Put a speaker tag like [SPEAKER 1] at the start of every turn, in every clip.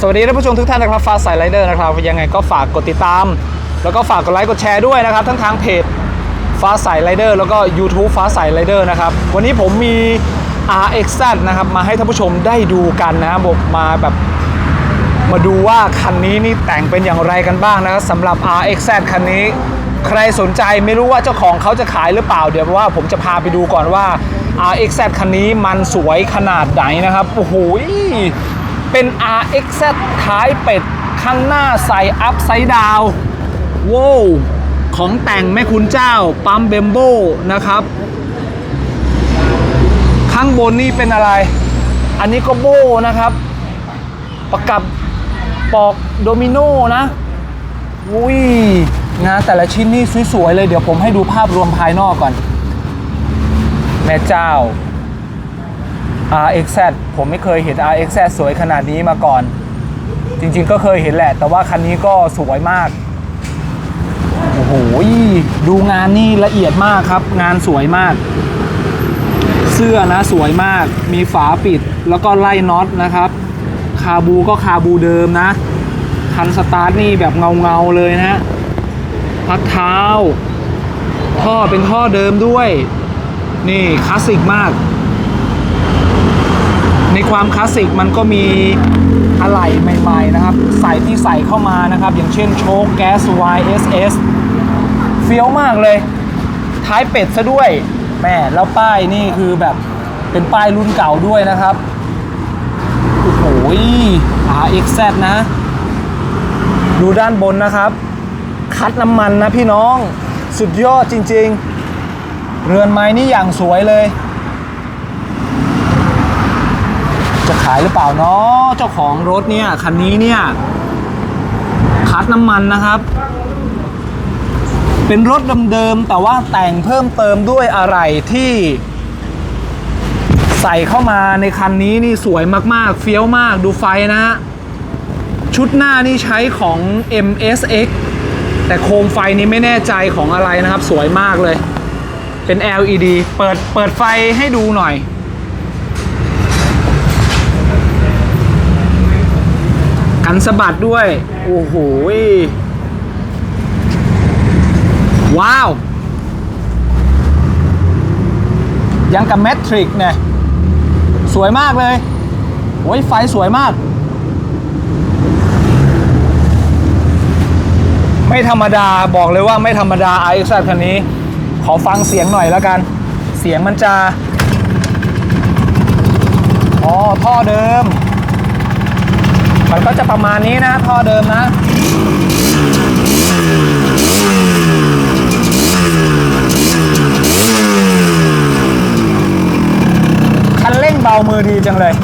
[SPEAKER 1] สวัสดีท่านผู้ชมทุกท่านนะครับฟ้าใสไรเดอร์นะครับยังไงก็ฝากกดติดตาม แล้วก็ฝากกดไลค์กดแชร์ด้วยนะครับ ทั้งทางเพจฟ้าใสไรเดอร์แล้วก็ YouTube ฟ้าใสไรเดอร์นะครับวันนี้ผมมี RXZ นะครับมาให้ท่านผู้ชมได้ดูกันนะครับมมาแบบมาดูว่าคันนี้นี่แต่งเป็นอย่างไรกันบ้างนะครับสำหรับ RXZ คันนี้ ใครสนใจไม่รู้ว่าเจ้าของเขาจะขายหรือเปล่า เดี๋ยวว่าผมจะพาไปดูก่อนว่า RXZ คันนี้มันสวยขนาดไหนนะครับโอ้โห เป็น RXZ ท้ายเป็ดข้างหน้าใส่อัพไซด์ดาวว้าวของแต่งแม่คุณเจ้า ปั๊มเบมโบนะครับ ข้างบนนี่เป็นอะไร อันนี้ก็โบนะครับ ประกับปอกโดมิโนนะอุ้ยงานแต่ละชิ้นนี่สวยๆเลย เดี๋ยวผมให้ดูภาพรวมภายนอกก่อน แม่เจ้า RXZ ผมไม่เคยเห็น RXZ สวยขนาดนี้มาก่อน จริงๆก็เคยเห็นแหละ แต่ว่าคันนี้ก็สวยมาก โอ้โห ดูงานนี่ละเอียดมากครับ งานสวยมาก เสื้อนะสวยมาก มีฝาปิดแล้วก็ไล่น็อตนะครับ คาบูก็คาบูเดิมนะ คันสตาร์ทนี่แบบเงาเงาๆเลยนะฮะ พักเท้า ท่อเป็นท่อเดิมด้วย นี่คลาสสิกมาก ความคลาสสิกมันก็มีอะไหล่ใหม่ๆนะครับ ใส่ที่ใส่เข้ามานะครับ อย่างเช่นโชคแก๊ส YSS เฟี้ยวมากเลย ท้ายเป็ดซะด้วยแม่แล้วป้ายนี่คือแบบเป็นป้ายรุ่นเก่าด้วยนะครับโอ้โห RXZ นะ ดูด้านบนนะครับ คัดน้ำมันนะพี่น้อง สุดยอดจริง ๆ เรือนไม้นี่อย่างสวยเลย จะขายหรือเปล่าเนาะเจ้าของรถเนี่ยคันนี้เนี่ยคัดน้ำมันนะครับ เป็นรถเดิมๆแต่ว่าแต่งเพิ่มเติมด้วยอะไรที่ ใส่เข้ามาในคันนี้นี่สวยมากๆ เฟี้ยวมากดูไฟนะฮะชุดหน้านี่ใช้ของ MSX แต่โคมไฟนี้ไม่แน่ใจของอะไรนะครับ สวยมากเลย เป็น LED เปิดเปิดไฟให้ดูหน่อย กันสะบัดด้วย โอ้โหว้าว ยังกับแมทริกเนี่ย สวยมากเลยโอ้ยไฟสวยมาก ไม่ธรรมดาบอกเลยว่าไม่ธรรมดา RX คันนี้ ขอฟังเสียงหน่อยแล้วกัน เสียงมันจะ อ๋อ ท่อเดิม มันก็จะประมาณนี้นะท่อเดิมนะคันเร่งเบามือดีจังเลย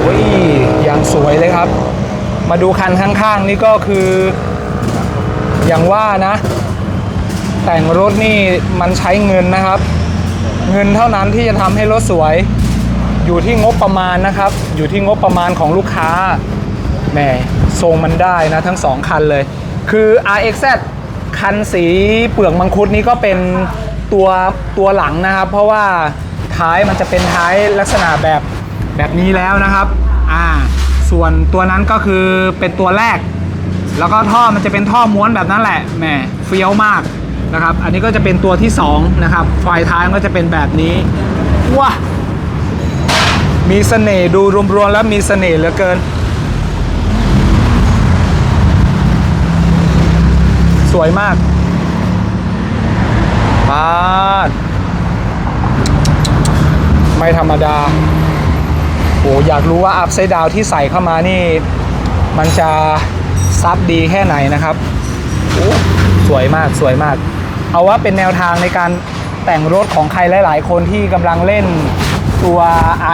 [SPEAKER 1] โอ้ยยางสวยเลยครับ มาดูคันข้างๆ นี่ก็คือ อย่างว่านะ แต่งรถนี่มันใช้เงินนะครับ เงินเท่านั้นที่จะทำให้รถสวย อยู่ที่งบประมาณนะครับ อยู่ที่งบประมาณของลูกค้าแหมทรงมันได้นะทั้งสองคันเลย คือ RXZ คันสีเปลือกมังคุดนี้ก็เป็นตัวตัวหลังนะครับ เพราะว่าท้ายมันจะเป็นท้ายลักษณะแบบแบบนี้แล้วนะครับ อ่า ส่วนตัวนั้นก็คือเป็นตัวแรก แล้วก็ท่อมันจะเป็นท่อม้วนแบบนั้นแหละแหมเฟี้ยวมากนะครับ อันนี้ก็จะเป็นตัวที่สองนะครับไฟท้ายก็จะเป็นแบบนี้ว้ามีเสน่ห์ดูรวมๆแล้วมีเสน่ห์เหลือเกิน สวยมากปาดไม่ธรรมดา อ้อยากรู้ว่าอัพไซด์ดาวที่ใส่เข้ามานี่ มันจะซับดีแค่ไหนนะครับโอ้สวยมากสวยมาก เอาว่าเป็นแนวทางในการแต่งรถของใครหลาย ๆ คนที่กำลังเล่นตัว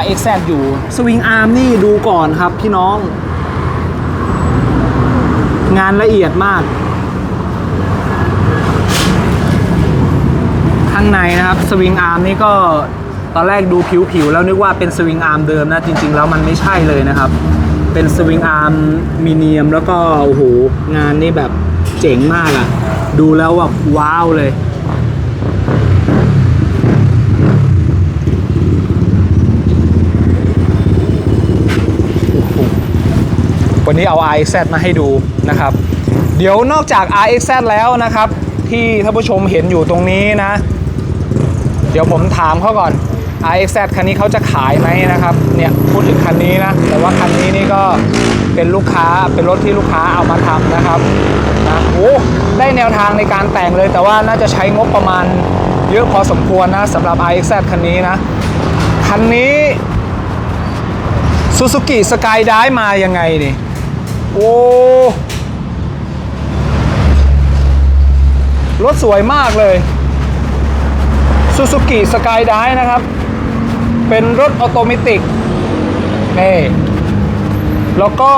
[SPEAKER 1] RXZ อยู่สวิงอาร์มนี่ดูก่อนครับพี่น้อง งานละเอียดมาก ข้างในนะครับสวิงอาร์มนี่ก็ ตอนแรกดูผิวๆแล้วนึกว่าเป็นสวิงอาร์มเดิมนะจริง ๆ แล้วมันไม่ใช่เลยนะครับ เป็นสวิงอาร์มมีเนียมแล้วก็โอ้โหงานนี่แบบเจ๋งมากอะดูแล้วแบบว้าวเลยวันนี้เอา RXZ มาให้ดูนะครับ เดี๋ยวนอกจาก RXZ แล้วนะครับ ที่ท่านผู้ชมเห็นอยู่ตรงนี้นะ เดี๋ยวผมถามเขาก่อน RX คันนี้เขาจะขายไหมนะครับเนี่ยพูดถึงคันนี้นะแต่ว่าคันนี้นี่ก็เป็นลูกค้าเป็นรถที่ลูกค้าเอามาทำนะครับนะโอ้ได้แนวทางในการแต่งเลย แต่ว่าน่าจะใช้งบประมาณเยอะพอสมควรนะสำหรับ RX คันนี้นะคันนี้ซูซูกิสกายได้มายังไงนี่โอ้รถสวยมากเลยซูซูกิสกายได้นะครับ เป็นรถออโตเมติกนี่แล้วก็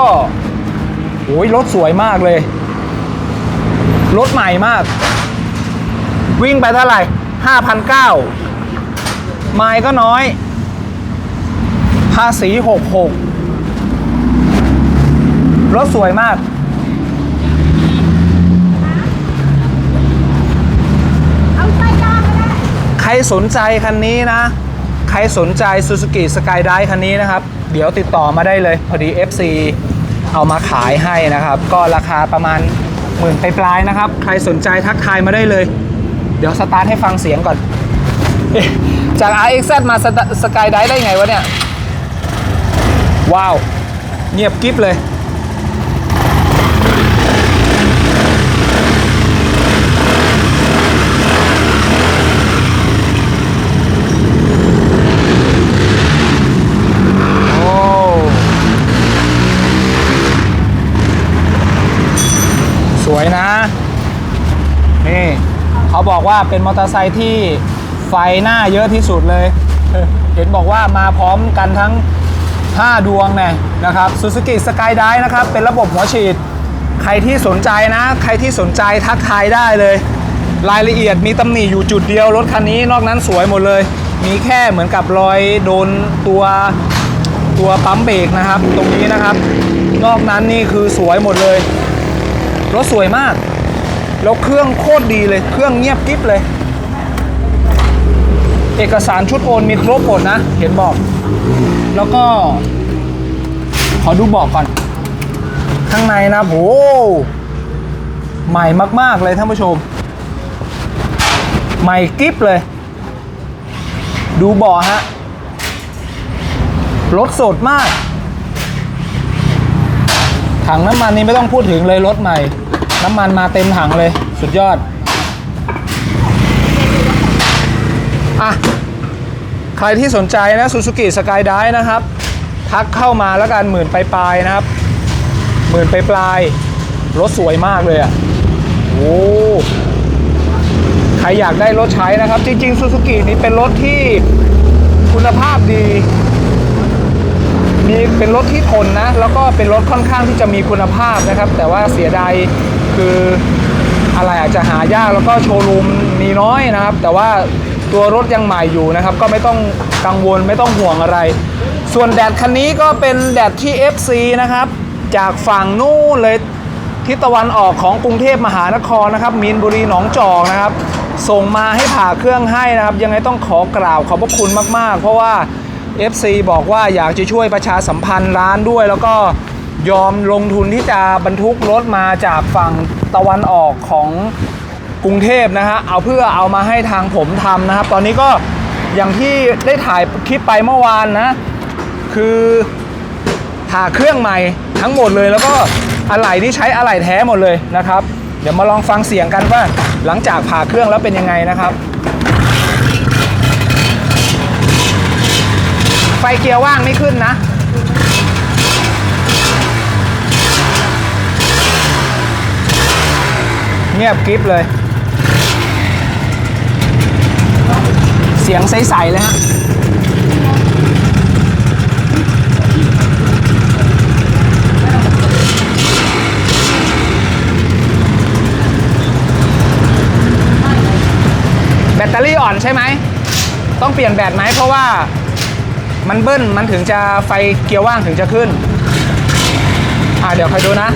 [SPEAKER 1] โอ้ยรถสวยมากเลย รถใหม่มาก วิ่งไปเท่าไหร่5,900ไมล์ก็น้อย ภาษี66รถสวยมาก ใครสนใจคันนี้นะ ใครสนใจ Suzuki Skydive คันนี้นะครับ เดี๋ยวติดต่อมาได้เลย พอดี FC เอามาขายให้นะครับ ก็ราคาประมาณหมื่นปลายๆนะครับ ใครสนใจทักทายมาได้เลย เดี๋ยวสตาร์ทให้ฟังเสียงก่อนเอ๊ะจาก RXZ มา Skydive ได้ไงวะเนี่ย ว้าว เงียบกิ๊บเลย วยนะ นี่เขาบอกว่าเป็นมอเตอร์ไซค์ที่ไฟหน้าเยอะที่สุดเลยเออเห็นบอกว่ามาพร้อมกันทั้ง 5 ดวงเนี่ยนะครับ Suzuki Skydive นะครับ เป็นระบบหัวฉีด ใครที่สนใจนะ ใครที่สนใจทักทายได้เลย รายละเอียดมีตำหนิอยู่จุดเดียวรถคันนี้นอกนั้นสวยหมดเลย มีแค่เหมือนกับรอยโดนตัวตัวปั๊มเบรกนะครับ ตรงนี้นะครับ นอกนั้นนี่คือสวยหมดเลย รถสวยมาก แล้วเครื่องโคตรดีเลย เครื่องเงียบกิ๊บเลย เอกสารชุดโอนมีครบหมดนะ เห็นบอก แล้วก็ ขอดูบอกก่อน ข้างในนะโหใหม่มาก ๆ เลยท่านผู้ชม ใหม่กิ๊บเลย ดูบาะฮะ รถสดมาก ถังน้ำมันนี่ไม่ต้องพูดถึงเลยรถใหม่ น้ำมันมาเต็มถังเลย สุดยอด อะ ใครที่สนใจนะ Suzuki Skydive นะครับ ทักเข้ามาแล้วกันหมื่นปลายๆนะครับ หมื่นปลายๆรถสวยมากเลยอะโอ้ใครอยากได้รถใช้นะครับ จริงๆ Suzuki นี่เป็นรถที่คุณภาพดี มีเป็นรถที่ทนนะ แล้วก็เป็นรถค่อนข้างที่จะมีคุณภาพนะครับ แต่ว่าเสียดายคืออะไรอาจจะหายากแล้วก็โชว์รูมมีน้อยนะครับ แต่ว่าตัวรถยังใหม่อยู่นะครับ ก็ไม่ต้องกังวลไม่ต้องห่วงอะไร ส่วนแดดคันนี้ก็เป็นแดดที่ FC นะครับ จากฝั่งนู่นเลยทิศตะวันออกของกรุงเทพมหานครนะครับมีนบุรีหนองจอกนะครับ ส่งมาให้ผ่าเครื่องให้นะครับ ยังไงต้องขอกล่าวขอบพระคุณมาก ๆ เพราะว่า FC บอกว่าอยากจะช่วยประชาสัมพันธ์ร้านด้วย แล้วก็ยอมลงทุนที่จะบรรทุกรถมาจากฝั่งตะวันออกของกรุงเทพนะฮะเอาเพื่อเอามาให้ทางผมทำนะครับ ตอนนี้ก็อย่างที่ได้ถ่ายคลิปไปเมื่อวานนะ คือผ่าเครื่องใหม่ทั้งหมดเลย แล้วก็อะไหล่นี่ใช้อะไหล่แท้หมดเลยนะครับ เดี๋ยวมาลองฟังเสียงกันว่าหลังจากผ่าเครื่องแล้วเป็นยังไงนะครับ ไฟเกียร์ว่างไม่ขึ้นนะ เงียบกริบเลย เสียงใส ๆ เลยฮะแบตเตอรี่อ่อนใช่ไหม ต้องเปลี่ยนแบตไหมเพราะว่า มันเบิ้ลมันถึงจะไฟเกียร์ว่างถึงจะขึ้น อะเดี๋ยวคอยดูนะ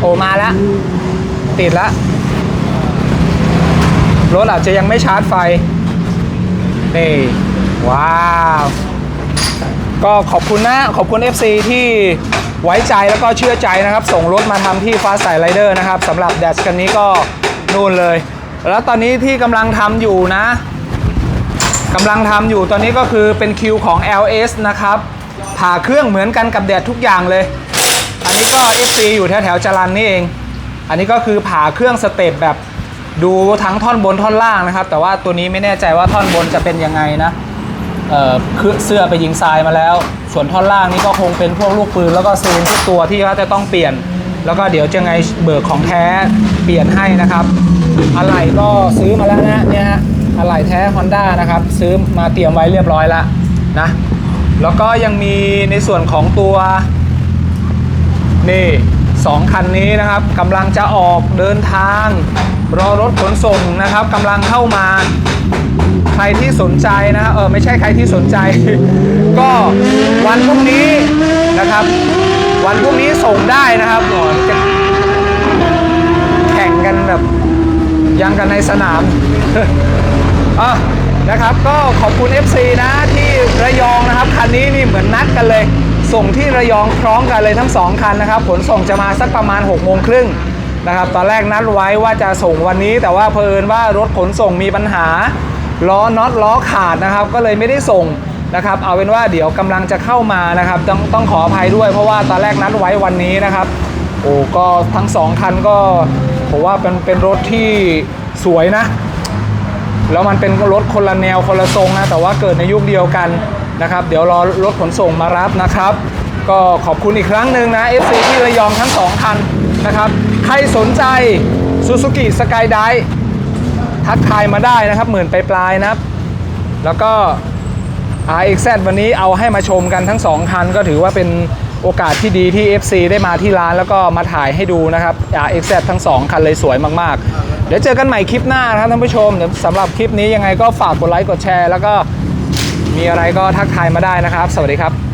[SPEAKER 1] โอมาแล้ว ติดแล้วรถอาจจะยังไม่ชาร์จไฟนี่ว้าว ก็ขอบคุณนะ ขอบคุณ FC ที่ไว้ใจแล้วก็เชื่อใจนะครับ ส่งรถมาทำที่ฟ้าใสไรเดอร์นะครับสำหรับแดชคันนี้ก็นู่นเลย แล้วตอนนี้ที่กำลังทำอยู่นะ กำลังทำอยู่ตอนนี้ก็คือเป็นคิวของ LS นะครับ ผ่าเครื่องเหมือนกันกับแดดทุกอย่างเลย อันนี้ก็ FC อยู่แถวแถวๆจรันนี่เอง อันนี้ก็คือผ่าเครื่องสเต็ปแบบดูทั้งท่อนบนท่อนล่างนะครับ แต่ว่าตัวนี้ไม่แน่ใจว่าท่อนบนจะเป็นยังไงนะ เออคือเสื้อไปยิงทรายมาแล้ว ส่วนท่อนล่างนี่ก็คงเป็นพวกลูกปืนแล้วก็ซีนทุกตัวที่เขาจะต้องเปลี่ยน แล้วก็เดี๋ยวจะไงเบิกของแท้เปลี่ยนให้นะครับ อะไหล่ก็ซื้อมาแล้วนะเนี่ยฮะ อะไหล่แท้ Honda นะครับ ซื้อมาเตรียมไว้เรียบร้อยแล้วนะ แล้วก็ยังมีในส่วนของตัว นี่สองคันนี้นะครับกำลังจะออกเดินทาง รอรถขนส่งนะครับกำลังเข้ามา ใครที่สนใจนะเออไม่ใช่ใครที่สนใจ ก็วันพรุ่งนี้นะครับ วันพรุ่งนี้ส่งได้นะครับโหจะแข่งกันแบบยังกันในสนาม อะนะครับก็ขอบคุณ FC นะที่ระยองนะครับคันนี้นี่เหมือนนัดกันเลย ส่งที่ระยองพร้อมกันเลยทั้ง 2 คันนะครับขนส่งจะมาสักประมาณ6กโมงครึ่งนะครับตอนแรกนัดไว้ว่าจะส่งวันนี้ แต่ว่าเพลินว่ารถขนส่งมีปัญหาล้อน็อตล้อขาดนะครับ ก็เลยไม่ได้ส่งนะครับ เอาเป็นว่าเดี๋ยวกำลังจะเข้ามานะครับ ต้องต้องขออภัยด้วย เพราะว่าตอนแรกนัดไว้วันนี้นะครับโอ้ก็ทั้งสองคันก็ผมว่าเป็นเป็นรถที่สวยนะ แล้วมันเป็นรถคนละแนวคนละทรงนะแต่ว่าเกิดในยุคเดียวกันนะครับ เดี๋ยวรอรถขนส่งมารับนะครับ ก็ขอบคุณอีกครั้งหนึ่งนะ FC ที่ระยองทั้งสองคันนะครับ ใครสนใจ Suzuki Sky d i ทักทายมาได้นะครับหมื่นไปปลายๆนะแล้วก็ RXZ วันนี้เอาให้มาชมกันทั้ง2คันก็ถือว่าเป็น โอกาสที่ดีที่ FC ได้มาที่ร้านแล้วก็มาถ่ายให้ดูนะครับ RXZ ทั้ง 2 คันเลยสวยมากๆ เดี๋ยวเจอกันใหม่คลิปหน้านะครับท่านผู้ชมเดี๋ยวสำหรับคลิปนี้ยังไงก็ฝากกดไลค์กดแชร์ แล้วก็มีอะไรก็ทักทายมาได้นะครับ สวัสดีครับ